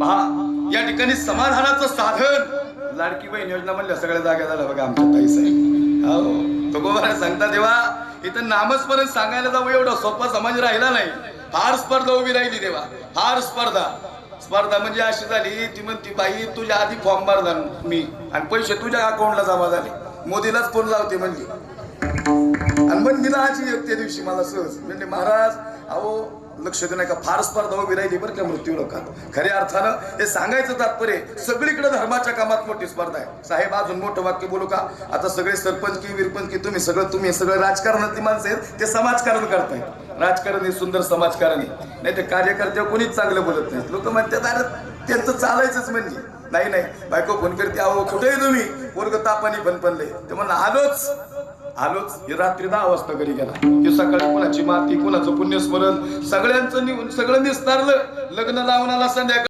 पहा या ठिकाणी समाधानाचं साधन. लाडकी बहीण योजना म्हणल्या सगळ्या जागा झाल्या बघा आमच्या ताई साहेब. हो तो सांगता देवा? इथं नामस्मरण सांगायला जावं एवढा सोपा समाज राहिला नाही. फार स्पर्धा उभी राहिली देवा फार स्पर्धा. स्पर्धा म्हणजे अशी झाली ती म्हणती बाई तुझ्या आधी फॉर्म भरला मी आणि पैसे तुझ्या अकाउंटला जमा झाले. मोदीलाच फोन लावते म्हणजे आणि मग दिला आजी एक त्या दिवशी मला सहज म्हणजे महाराज अहो लक्ष देऊ नका. फार स्पर्धा उभी राहिली बरं का मृत्यू लोकात. खऱ्या अर्थानं हे सांगायचं तात्पर्य सगळीकडे धर्माच्या कामात मोठी स्पर्धा आहे. साहेब अजून मोठं वाक्य बोलू का? आता सगळे सरपंच की विरपंच की तुम्ही सगळं तुम्ही सगळं राजकारणातली माणसं आहेत ते समाजकारण करताय राजकारण हे सुंदर समाजकारण आहे. नाही ते कार्यकर्ते कोणीच चांगलं बोलत नाहीत. लोक म्हणतात अरे त्यांचं चालायचंच म्हणजे. नाही नाही. बायको फोन करते अहो कुठे तुम्ही? पोरग तापानी बनपणलंय ते म्हणलं आलोच. आलोच. हे रात्री दहा वाजता घरी गेला. हे सकाळी कुणाची माती कुणाचं पुण्यस्मरण सगळ्यांचं सगळं निस्तारलं लग्न लावणाला संध्याकाळ.